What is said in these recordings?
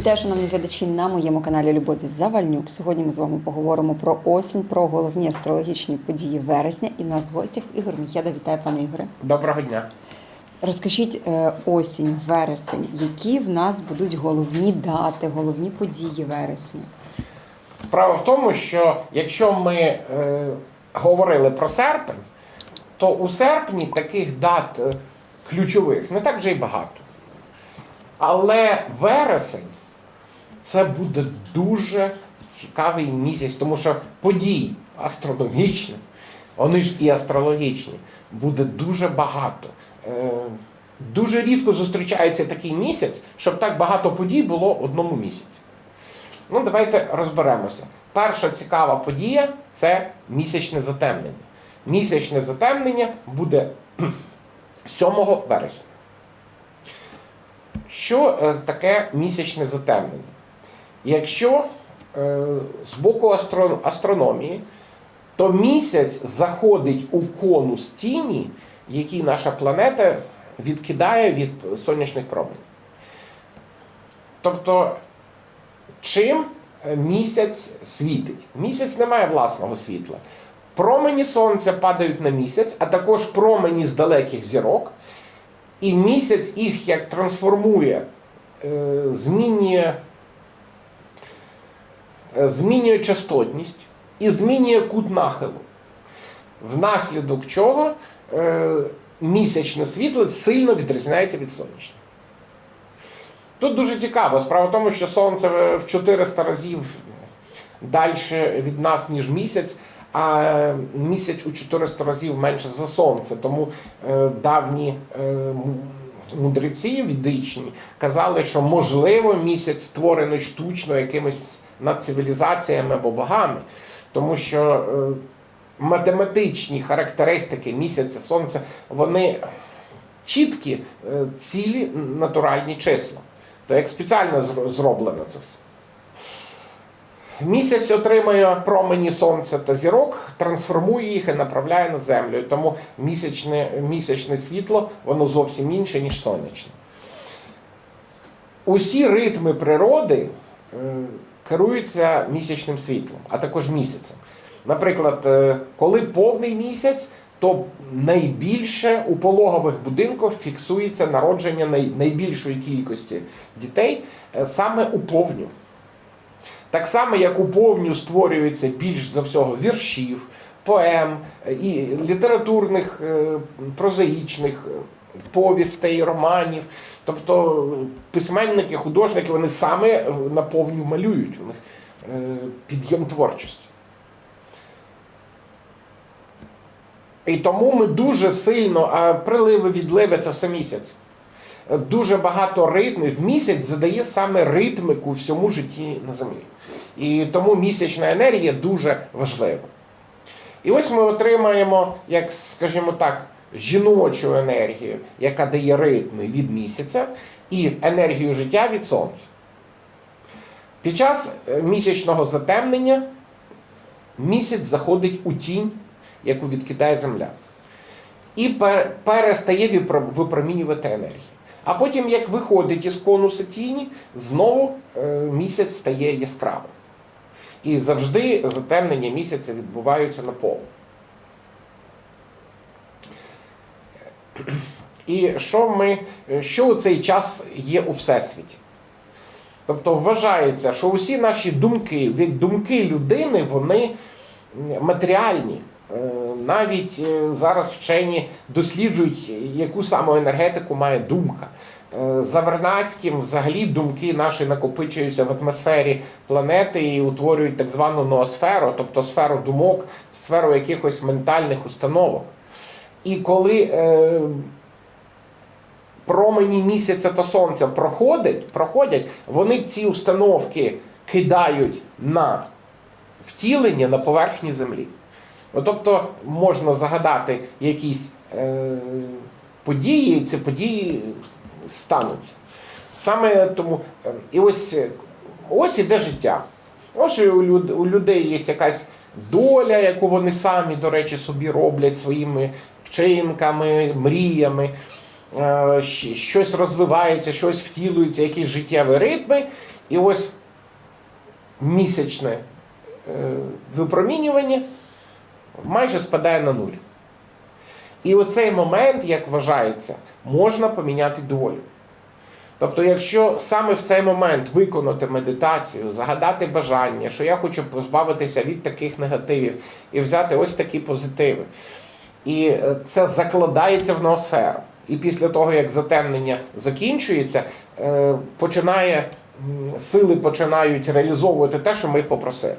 Вітаю, шановні глядачі на моєму каналі Любові Завальнюк. Сьогодні ми з вами поговоримо про осінь, про головні астрологічні події вересня. І в нас в гостях Ігор Міхеда. Вітаю, пане Ігоре. Доброго дня. Розкажіть е, осінь, вересень, які в нас будуть головні дати, головні події вересня? Справа в тому, що якщо ми е, говорили про серпень, то у серпні таких дат е, ключових не так вже й багато. Але вересень це буде дуже цікавий місяць, тому що подій астрономічних, вони ж і астрологічні, буде дуже багато. Е, дуже рідко зустрічається такий місяць, щоб так багато подій було одному місяці. Ну, давайте розберемося. Перша цікава подія це місячне затемнення. Місячне затемнення буде 7 вересня. Що е, таке місячне затемнення? Якщо е, з боку астро- астрономії, то місяць заходить у конус тіні, який наша планета відкидає від сонячних променів. Тобто, чим е, місяць світить? Місяць не має власного світла. Промені сонця падають на місяць, а також промені з далеких зірок. І місяць їх як трансформує, е, змінює, змінює частотність і змінює кут нахилу. Внаслідок чого е, місячне світло сильно відрізняється від сонячного. Тут дуже цікаво. Справа в тому, що сонце в 400 разів далі від нас, ніж місяць, а місяць у 400 разів менше за сонце. Тому е, давні е, мудреці відичні казали, що можливо місяць створений штучно якимись надцивілізаціями або богами, тому що е, математичні характеристики місяця, сонця, вони чіткі, е, цілі натуральні числа. То як спеціально зроблено це все. Місяць отримує промені сонця та зірок, трансформує їх і направляє на землю. Тому місячне, місячне світло воно зовсім інше, ніж сонячне. Усі ритми природи е, керуються місячним світлом, а також місяцем. Наприклад, е, коли повний місяць, то найбільше у пологових будинках фіксується народження найбільшої кількості дітей е, саме у повню. Так само, як у повню створюється більш за всього віршів, поем е, і літературних, прозаїчних повістей, романів. Тобто письменники, художники, вони саме е, на повню малюють у них е, підйом творчості. І тому ми дуже сильно, а приливи, відливи це все місяць. Дуже багато ритмів. Місяць задає саме ритмику всьому житті на землі. І тому місячна енергія дуже важлива. І ось ми отримаємо, як скажімо так, жіночу енергію, яка дає ритми від місяця, і енергію життя від сонця. Під час е, місячного затемнення місяць заходить у тінь, яку відкидає земля, і перестає випромінювати енергію. А потім, як виходить із конуса тіні, знову е, місяць стає яскравим. І завжди затемнення місяця відбуваються на полу. І що ми, що у цей час є у Всесвіті? Тобто вважається, що усі наші думки, від думки людини, вони матеріальні. Е, Навіть е, зараз вчені досліджують, яку саме енергетику має думка. Е, За Вернацьким взагалі думки наші накопичуються в атмосфері планети і утворюють так звану ноосферу, тобто сферу думок, сферу якихось ментальних установок. І коли е, промені місяця та сонця проходять, проходять, вони ці установки кидають на втілення на поверхні землі. Ну, тобто можна загадати якісь е, події, і ці події стануться. Саме тому, е, і ось, ось іде життя. Ось у, люд, у людей є якась доля, яку вони самі, до речі, собі роблять своїми вчинками, мріями. Е, Щось розвивається, щось втілюється, якісь життєві ритми. І ось місячне е, випромінювання майже спадає на нуль. І оцей момент, як вважається, можна поміняти долю. Тобто, якщо саме в цей момент виконати медитацію, загадати бажання, що я хочу позбавитися від таких негативів і взяти ось такі позитиви, і е, це закладається в ноосферу. І після того, як затемнення закінчується, е, починає, сили починають реалізовувати те, що ми їх попросили.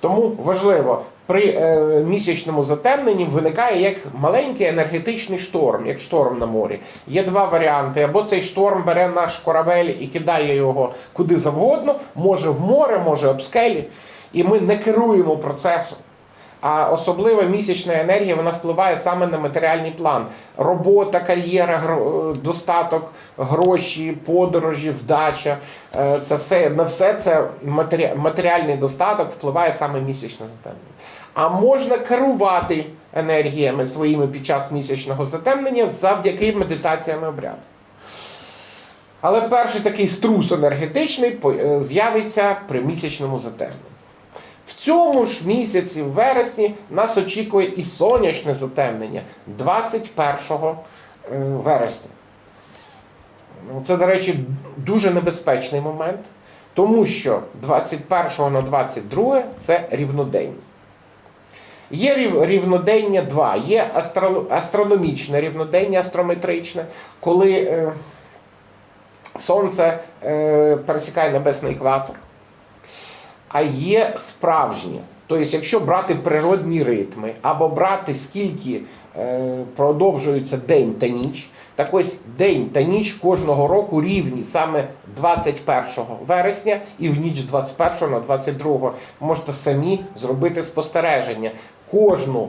Тому важливо, при е, місячному затемненні виникає як маленький енергетичний шторм, як шторм на морі. Є два варіанти: або цей шторм бере наш корабель і кидає його куди завгодно, може в море, може об скелі, і ми не керуємо процесом. А особлива місячна енергія вона впливає саме на матеріальний план. Робота, кар'єра, е, достаток, гроші, подорожі, вдача. Е, Це все на все це матеріальний достаток впливає саме місячне затемнення. А можна керувати енергіями своїми під час місячного затемнення завдяки медитаціям і обрядам. Але перший такий струс енергетичний е, з'явиться при місячному затемненні. В цьому ж місяці, в вересні, нас очікує і сонячне затемнення 21 е, вересня. Це, до речі, дуже небезпечний момент, тому що 21 на 22 це рівнодень. Є рів- рівнодення 2, є астро- астрономічне рівнодення, астрометричне, коли е, Сонце е, пересікає небесний екватор а є справжні. Тобто, якщо брати природні ритми, або брати скільки е, продовжується день та ніч, так ось день та ніч кожного року рівні саме 21 вересня і в ніч 21 на 22 можете самі зробити спостереження. Кожну,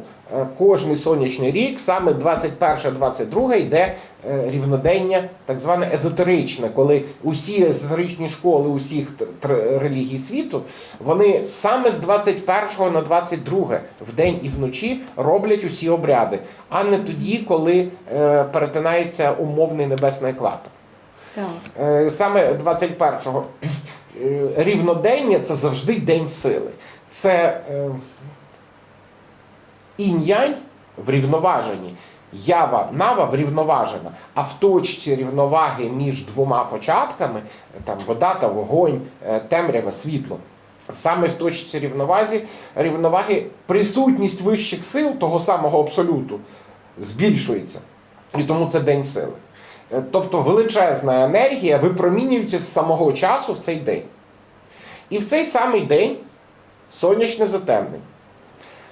кожний сонячний рік, саме 21-22 йде е, рівнодення, так зване езотеричне, коли усі езотеричні школи усіх релігій світу, вони саме з 21 на 22 вдень і вночі роблять усі обряди, а не тоді, коли е, перетинається умовний небесний екватор. Так. Е, Саме 21-го е, рівнодення це завжди день сили. Це е, інь-янь врівноваженні. Ява нава врівноважена, а в точці рівноваги між двома початками, е, там вода та вогонь, е, темрява, світло. Саме в точці рівновазі, рівноваги присутність вищих сил того самого абсолюту збільшується. І тому це день сили. Е, Тобто величезна енергія випромінюється з самого часу в цей день. І в цей самий день сонячне затемнення.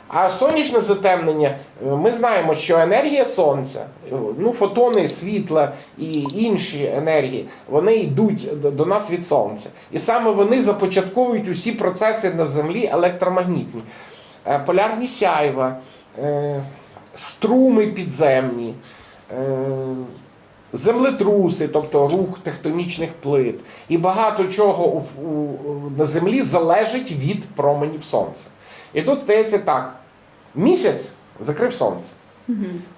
А сонячне затемнення, е, ми знаємо, що енергія сонця, е, ну, фотони світла і інші енергії, вони йдуть до- нас від сонця. І саме вони започатковують усі процеси на Землі електромагнітні. Е, Полярні сяйва, струми підземні, землетруси, тобто рух тектонічних плит, і багато чого на землі залежить від променів сонця. І тут стається так: місяць закрив сонце.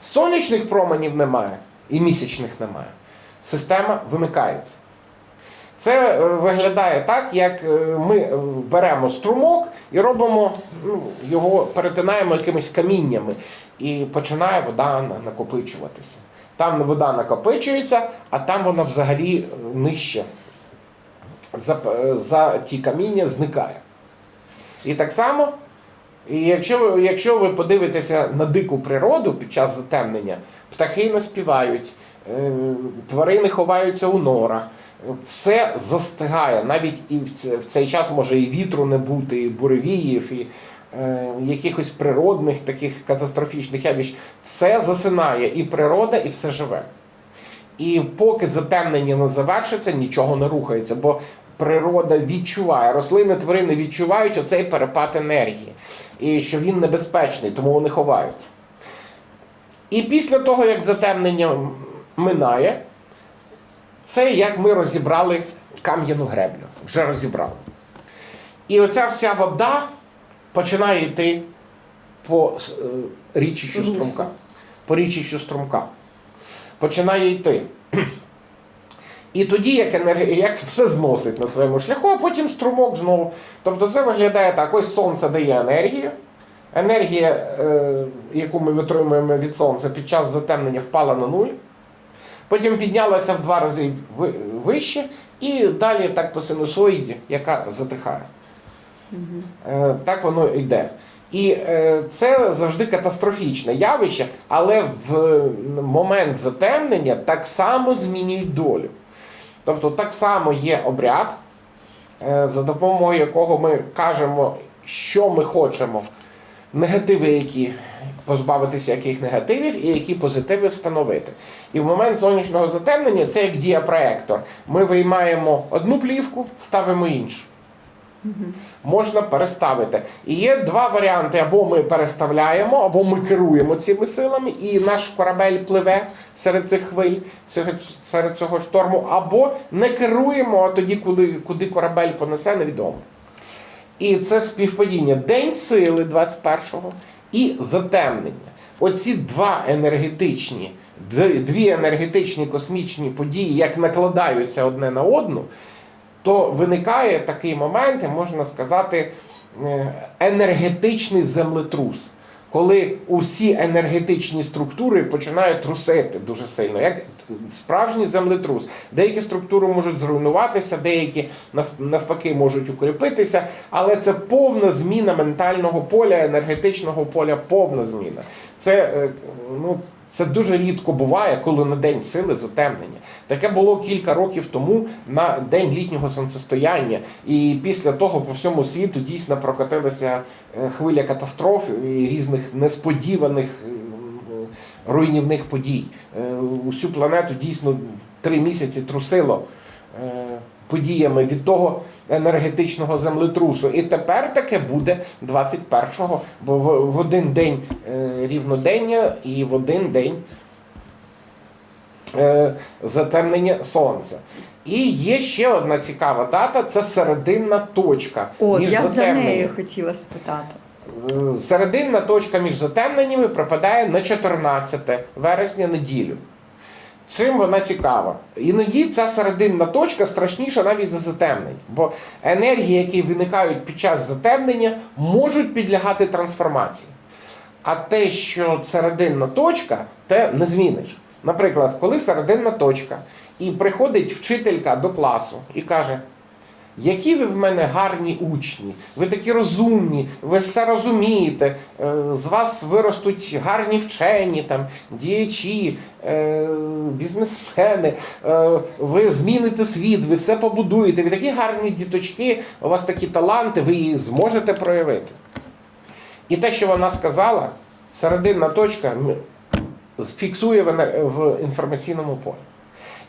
Сонячних променів немає і місячних немає. Система вимикається. Це е, виглядає так, як е, ми е, беремо струмок і робимо, ну, його перетинаємо якимись каміннями, і починає вода накопичуватися. Там вода накопичується, а там вона взагалі нижче за, за ті каміння зникає. І так само, і якщо, якщо ви подивитеся на дику природу під час затемнення, птахи не співають, е, тварини ховаються у норах, все застигає. Навіть і в цей час може і вітру не бути, і буревіїв, і е, якихось природних таких катастрофічних явищ. Все засинає, і природа, і все живе. І поки затемнення не завершиться, нічого не рухається, бо природа відчуває, рослини, тварини відчувають оцей перепад енергії, і що він небезпечний, тому вони ховаються. І після того, як затемнення минає, це як ми розібрали кам'яну греблю, вже розібрали. І оця вся вода починає йти по е, річищу струмка. По річищу струмка. Починає йти. І тоді як, енергія, як все зносить на своєму шляху, а потім струмок знову. Тобто це виглядає так: ось сонце дає енергію. Енергія, е, яку ми отримуємо від сонця під час затемнення, впала на нуль. Потім піднялася в два рази вище, і далі так по синусоїді, яка затихає. Е, Так воно йде. І е, це завжди катастрофічне явище, але в момент затемнення так само змінюють долю. Тобто так само є обряд, е, за допомогою якого ми кажемо, що ми хочемо, негативи, які позбавитися яких негативів, і які позитиви встановити. І в момент сонячного затемнення це як діапроектор. Ми виймаємо одну плівку, ставимо іншу. Можна переставити. І є два варіанти: або ми переставляємо, або ми керуємо цими силами, і наш корабель пливе серед цих хвиль, серед цього шторму, або не керуємо, а тоді, коли, куди корабель понесе, невідомо. І це співпадіння День сили 21-го і затемнення. Оці два енергетичні, дві енергетичні космічні події, як накладаються одне на одну, то виникає такий момент, і можна сказати, е, енергетичний землетрус. Коли усі енергетичні структури починають трусити дуже сильно, як справжній землетрус. Деякі структури можуть зруйнуватися, деякі навпаки можуть укріпитися, але це повна зміна ментального поля, енергетичного поля, повна зміна. Це, е, ну, це дуже рідко буває, коли на день сили затемнення. Таке було кілька років тому на день літнього сонцестояння, і після того по всьому світу дійсно прокотилася е, хвиля катастроф і різних несподіваних е, руйнівних подій. Е, Усю планету дійсно три місяці трусило подіями від того енергетичного землетрусу. І тепер таке буде 21-го, бо в, один день е, рівнодення і в один день е, затемнення сонця. І є ще одна цікава дата це серединна точка. От, між я за нею хотіла спитати. Серединна точка між затемненнями припадає на 14 вересня неділю. Чим вона цікава? Іноді ця серединна точка страшніша навіть за затемнення, бо енергії, які виникають під час затемнення, можуть підлягати трансформації. А те, що серединна точка, те не зміниш. Наприклад, коли серединна точка, і приходить вчителька до класу і каже: які ви в мене гарні учні, ви такі розумні, ви все розумієте, е, з вас виростуть гарні вчені, там, діячі, е, бізнесмени, е, ви зміните світ, ви все побудуєте, ви такі гарні діточки, у вас такі таланти, ви їх зможете проявити. І те, що вона сказала, серединна точка фіксує в інформаційному полі.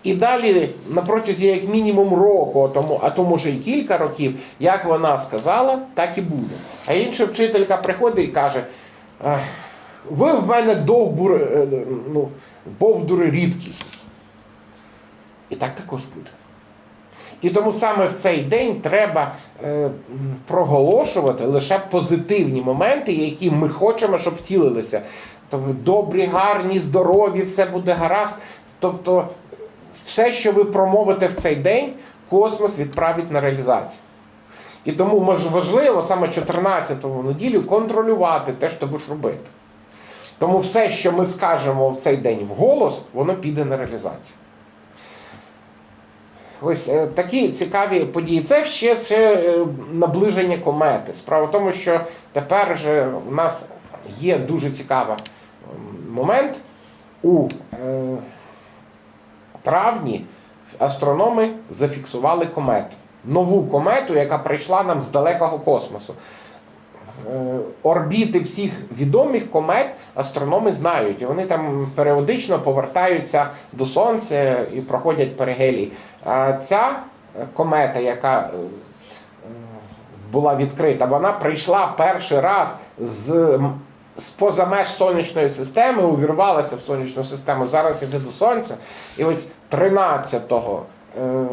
І далі, на протязі як мінімум року, а тому, а то може і кілька років, як вона сказала, так і буде. А інша вчителька приходить і каже: ви в мене довбури, е, ну, бовдури рідкісні. І так також буде. І тому саме в цей день треба е, проголошувати лише позитивні моменти, які ми хочемо, щоб втілилися. Тобто добрі, гарні, здорові, все буде гаразд. Тобто, все, що ви промовите в цей день, космос відправить на реалізацію. І тому важливо саме 14-го неділю контролювати те, що будеш робити. Тому все, що ми скажемо в цей день вголос, воно піде на реалізацію. Ось е, такі цікаві події. Це ще це е, наближення комети. Справа в тому, що тепер же в нас є дуже цікавий момент. У е, травні астрономи зафіксували комету. Нову комету, яка прийшла нам з далекого космосу. Е, Орбіти всіх відомих комет астрономи знають, вони там періодично повертаються до Сонця і проходять перигелії. А ця комета, яка е, була відкрита, вона прийшла перший раз з, м- з поза меж сонячної системи, увірвалася в сонячну систему. Зараз іде до Сонця. І ось 13-го. е,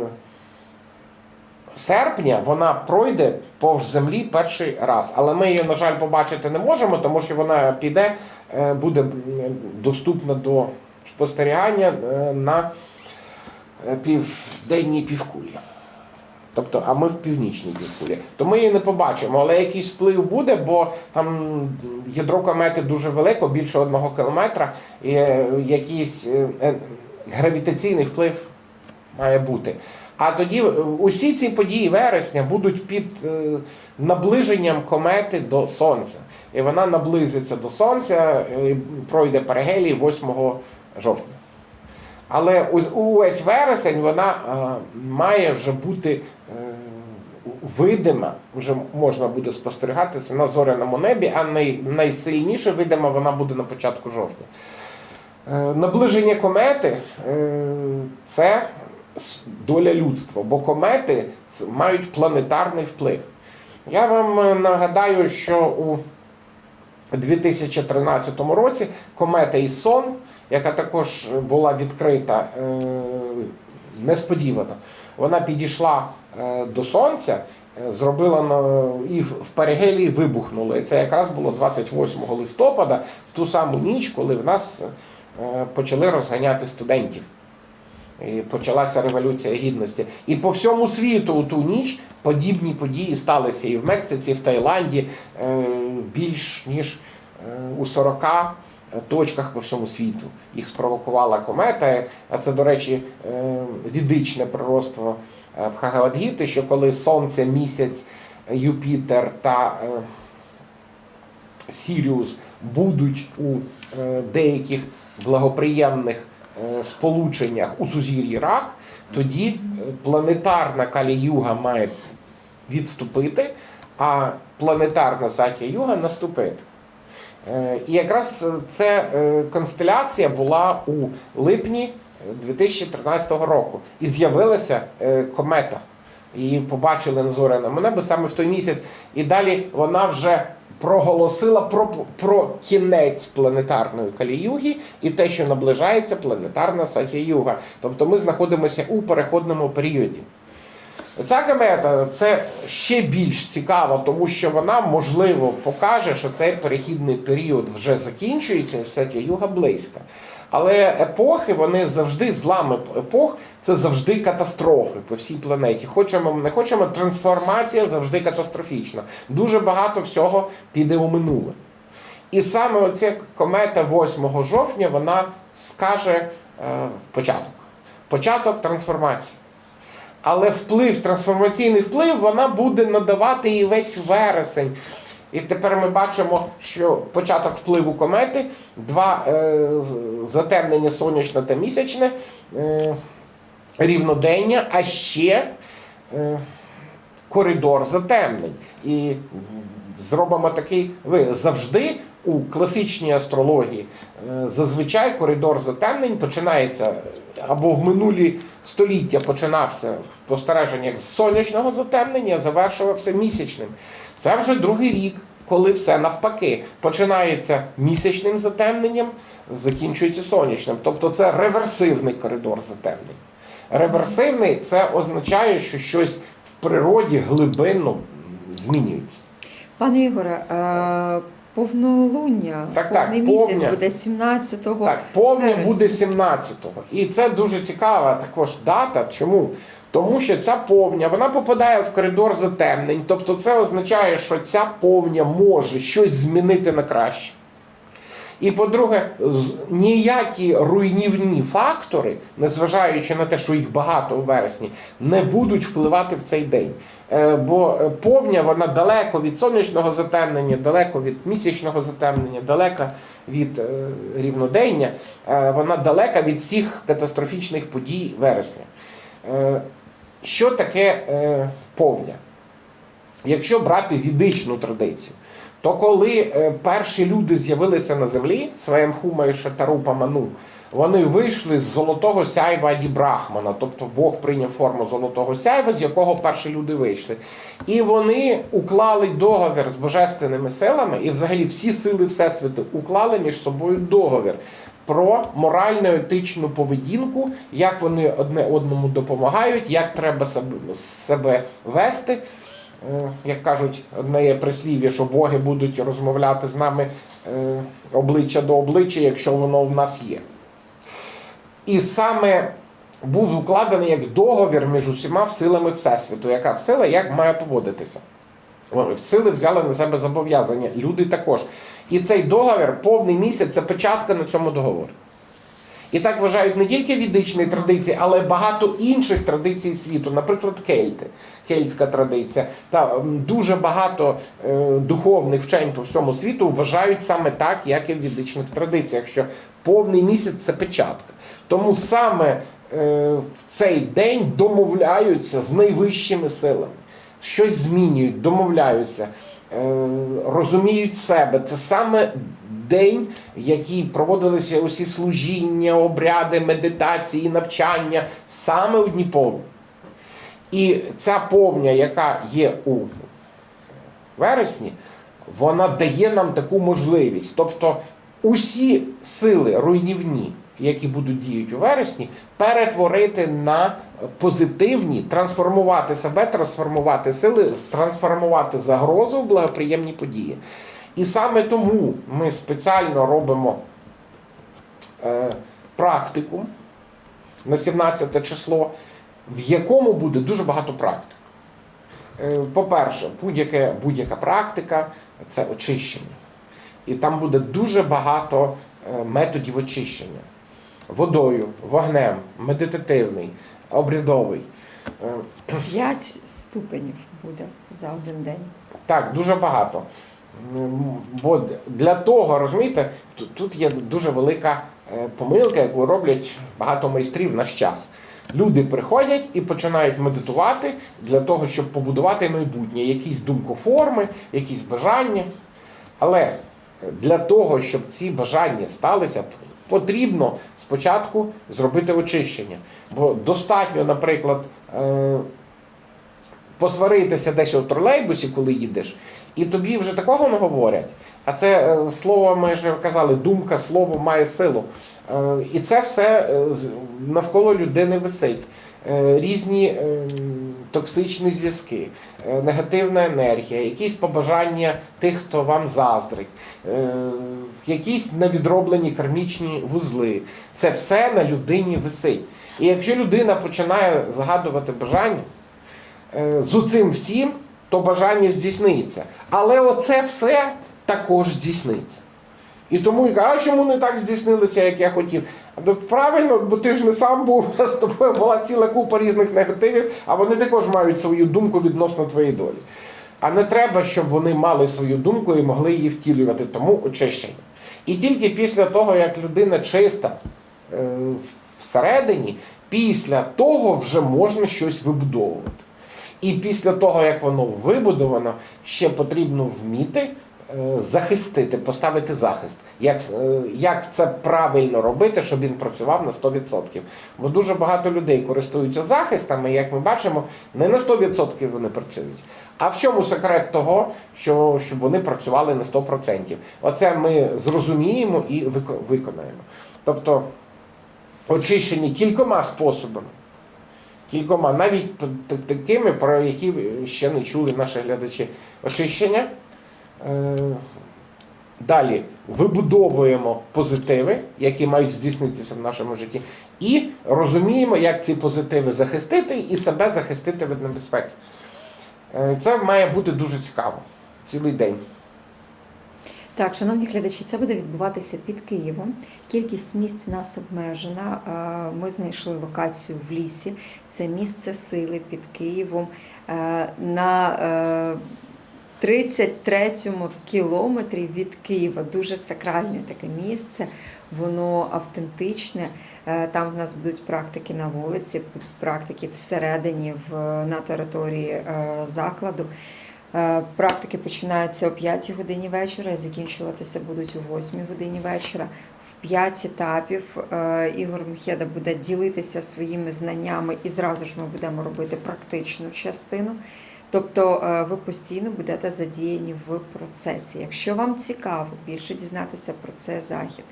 серпня вона пройде повз землі перший раз. Але ми її, на жаль, побачити не можемо, тому що вона піде, е, буде доступна до спостерігання е, на південній півкулі. Тобто, а ми в північній півкулі. То ми її не побачимо, але якийсь вплив буде, бо там ядро комети дуже велике, більше одного кілометра, і е, якийсь е, е, гравітаційний вплив має бути. А тоді усі ці події вересня будуть під наближенням комети до Сонця. І вона наблизиться до Сонця, і пройде перигелій 8 жовтня. Але увесь вересень вона е, має вже бути е, видима, вже можна буде спостерігати це на зоряному небі, а най, найсильніше видима вона буде на початку жовтня. Е, Наближення комети це доля людства, бо комети мають планетарний вплив. Я вам нагадаю, що у 2013 році комета Ісон, яка також була відкрита е, несподівано, вона підійшла е, до Сонця, е, зробила і в в перигелії вибухнула. І це якраз було 28 листопада, в ту саму ніч, коли в нас почали розганяти студентів. І почалася революція гідності. І по всьому світу у ту ніч подібні події сталися і в Мексиці, і в Таїланді більш ніж у 40 точках по всьому світу. Їх спровокувала комета. А це, до речі, е, відичне пророцтво е, Бхагавадгіти, що коли Сонце, місяць, Юпітер та е, Сіріус будуть у е, деяких благоприємних е, сполученнях у сузір'ї рак, тоді е, планетарна Калі-Юга має відступити, а планетарна Сатя-Юга наступити. Е, І якраз ця е, констеляція була у липні 2013 року. І з'явилася е, комета. Її побачили на зоряному небі саме в той місяць. І далі вона вже проголосила про, про кінець планетарної каліюги і те, що наближається планетарна Сатя-Юга. Тобто ми знаходимося у переходному періоді. Ця комета це ще більш цікаво, тому що вона можливо покаже, що цей перехідний період вже закінчується, і Сатя Юга близька. Але епохи, вони завжди злами епох, це завжди катастрофи по всій планеті. Хочемо, не хочемо, трансформація завжди катастрофічна. Дуже багато всього піде у минуле. І саме оця комета 8 жовтня вона скаже е, початок. Початок трансформації. Але вплив, трансформаційний вплив, вона буде надавати і весь вересень. І тепер ми бачимо, що початок впливу комети, два е, затемнення сонячне та місячне, е, рівнодення, а ще е, коридор затемнень. І зробимо такий ви завжди у класичній астрології е, зазвичай коридор затемнень починається або в минулі століття починався в спостереженнях з сонячного затемнення, завершувався місячним. Це вже другий рік, коли все навпаки починається місячним затемненням, закінчується сонячним. Тобто це реверсивний коридор затемнень. Реверсивний це означає, що щось в природі глибинно змінюється. Пане Ігоре, е, повнолуння, Так, так, місяць повня. буде 17-го. Так, повня буде 17-го. І це дуже цікава також дата. Чому? Тому що ця повня вона попадає в коридор затемнень. Тобто це означає, що ця повня може щось змінити на краще. І по-друге, ніякі руйнівні фактори, незважаючи на те, що їх багато у вересні, не будуть впливати в цей день. Е, Бо е, повня вона далеко від сонячного затемнення, далеко від місячного затемнення, далека від е, рівнодення, вона далека від всіх катастрофічних подій вересня. Що таке повня? Якщо брати відичну традицію, то коли е, перші люди з'явилися на землі, Сваємхума і Шатарупа Ману, вони вийшли з золотого сяйва Аді Брахмана, тобто Бог прийняв форму золотого сяйва, з якого перші люди вийшли. І вони уклали договір з божественними силами, і взагалі всі сили Всесвіту уклали між собою договір про морально етичну поведінку, як вони одне одному допомагають, як треба себе вести. Е, Як кажуть, одне є прислів'я, що боги будуть розмовляти з нами е, обличчя до обличчя, якщо воно в нас є. І саме був укладений як договір між усіма силами Всесвіту, яка сила як має поводитися. Сили взяли на себе зобов'язання, люди також. І цей договір, повний місяць, це печатка на цьому договорі. І так вважають не тільки відичні традиції, але багато інших традицій світу, наприклад, кельти, кельтська традиція. Та дуже багато е, духовних вчень по всьому світу вважають саме так, як і в відичних традиціях, що повний місяць це печатка. Тому саме е, в цей день домовляються з найвищими силами, щось змінюють, домовляються, е, розуміють себе. Це саме день, який проводилися усі служіння, обряди, медитації, навчання, саме у дні повні. І ця повня, яка є у вересні, вона дає нам таку можливість. Тобто усі сили руйнівні, які будуть діяти у вересні, перетворити на позитивні, трансформувати себе, трансформувати сили, трансформувати загрозу в благоприємні події. І саме тому ми спеціально робимо е, практику на 17 число, в якому буде дуже багато практик. Е, По-перше, будь-яка, будь-яка практика це очищення. І там буде дуже багато е, методів очищення. Водою, вогнем, медитативний, обрядовий. Е, П'ять ступенів буде за один день. Так, дуже багато. М, Бо для того, розумієте, тут, є дуже велика е, помилка, яку роблять багато майстрів наш час. Люди приходять і починають медитувати для того, щоб побудувати майбутнє, якісь думкоформи, якісь бажання. Але для того, щоб ці бажання сталися, потрібно спочатку зробити очищення. Бо достатньо, наприклад, е, посваритися десь у тролейбусі, коли їдеш, і тобі вже такого не говорять. А це е, слово, ми вже казали, думка, слово має силу. Е, І це все е, навколо людини висить. Різні токсичні зв'язки, негативна енергія, якісь побажання тих, хто вам заздрить, якісь невідроблені кармічні вузли. Це все на людині висить. І якщо людина починає загадувати бажання, з оцим всім, то бажання здійсниться. Але оце все також здійсниться. І тому я кажу, а чому не так здійснилося, як я хотів? Правильно, бо ти ж не сам був, з тобою була ціла купа різних негативів, а вони також мають свою думку відносно твоєї долі. А не треба, щоб вони мали свою думку і могли її втілювати, тому очищення. І тільки після того, як людина чиста е, всередині, після того вже можна щось вибудовувати. І після того, як воно вибудовано, ще потрібно вміти е, захистити, поставити захист. Як, е, як це правильно робити, щоб він працював на 100%. Бо дуже багато людей користуються захистами, як ми бачимо, не на 100% вони працюють. А в чому секрет того, що, щоб вони працювали на 100%? Оце ми зрозуміємо і виконаємо. Тобто очищені кількома способами. Кількома, навіть такими, про які ще не чули наші глядачі. Очищення. Е, Далі вибудовуємо позитиви, які мають здійснитися в нашому житті, і розуміємо, як ці позитиви захистити і себе захистити від небезпеки. Е, Це має бути дуже цікаво. Цілий день. Так, шановні глядачі, це буде відбуватися під Києвом. Кількість місць в нас обмежена. Е, Ми знайшли локацію в лісі. Це місце сили під Києвом. Е, На е, 33-му кілометрі від Києва дуже сакральне таке місце. Воно автентичне. Е, Там в нас будуть практики на вулиці, практики всередині на території е, закладу. Е, Практики починаються о 5 годині вечора і закінчуватися будуть о 8 годині вечора. В 5 етапів е, Ігор Мхеда буде ділитися своїми знаннями і зразу ж ми будемо робити практичну частину. Тобто е, ви постійно будете задіяні в процесі. Якщо вам цікаво більше дізнатися про цей захід,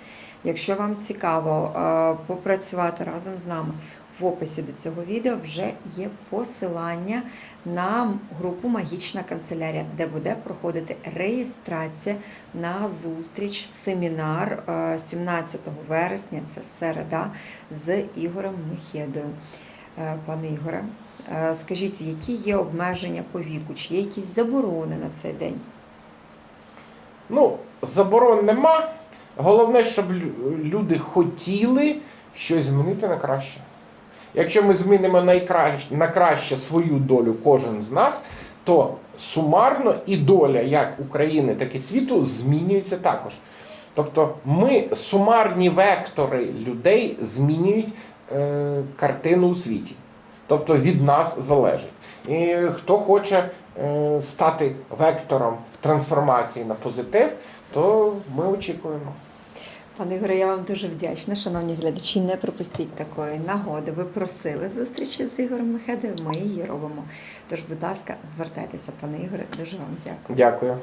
Якщо вам цікаво е, попрацювати разом з нами, в описі до цього відео вже є посилання на групу Магічна канцелярія, де буде проходити реєстрація на зустріч, семінар е, 17 вересня, це середа, з Ігорем Мехедою. Е, Пане Ігоре, е, скажіть, які є обмеження по віку? Чи є якісь заборони на цей день? Ну, заборон нема. Головне, щоб люди хотіли щось змінити на краще. Якщо ми змінимо найкраще, на краще свою долю кожен з нас, то сумарно і доля як України, так і світу змінюється також. Тобто ми сумарні вектори людей змінюють е, картину у світі. Тобто від нас залежить. І хто хоче е, стати вектором трансформації на позитив, то ми очікуємо. Пане Ігоре, я вам дуже вдячна. Шановні глядачі, не пропустіть такої нагоди. Ви просили зустрічі з Ігорем Мехедою, ми її робимо. Тож, будь ласка, звертайтеся, пане Ігоре, дуже вам дякую. Дякую.